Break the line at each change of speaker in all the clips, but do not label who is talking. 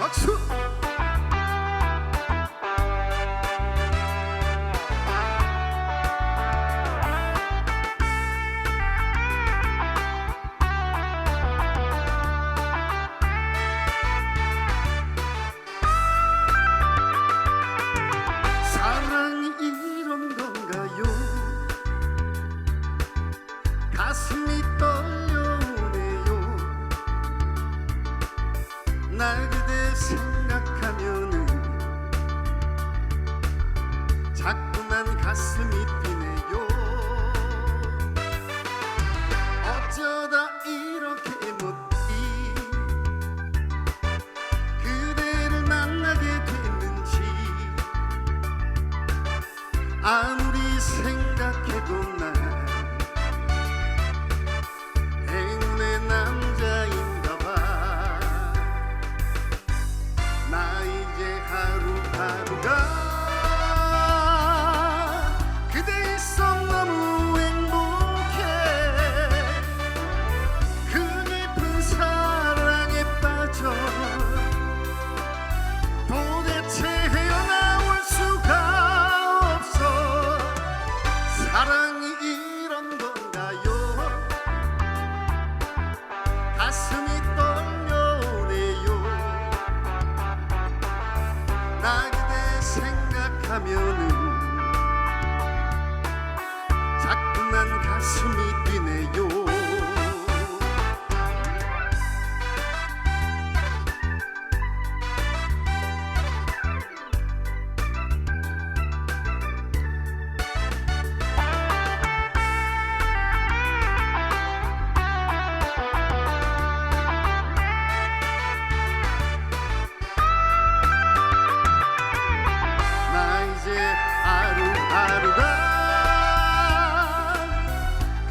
박수 자꾸만 가슴이 뛰네요. 어쩌다 이렇게 못이 그대를 만나게 됐는지 아무리 생각해도 난 행운의 남자인가 봐. 나 이제 하루하루가 가슴이 떨려오네요. 나 그대 생각하면은 자꾸만 가슴이 뛰네요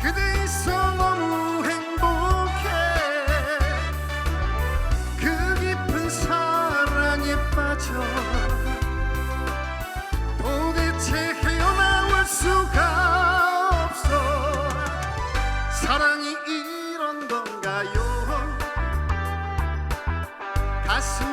그대 있어 너무 행복해. 그 깊은 사랑에 빠져 도대체 헤어나올 수가 없어. 사랑이 이런 건가요? 가슴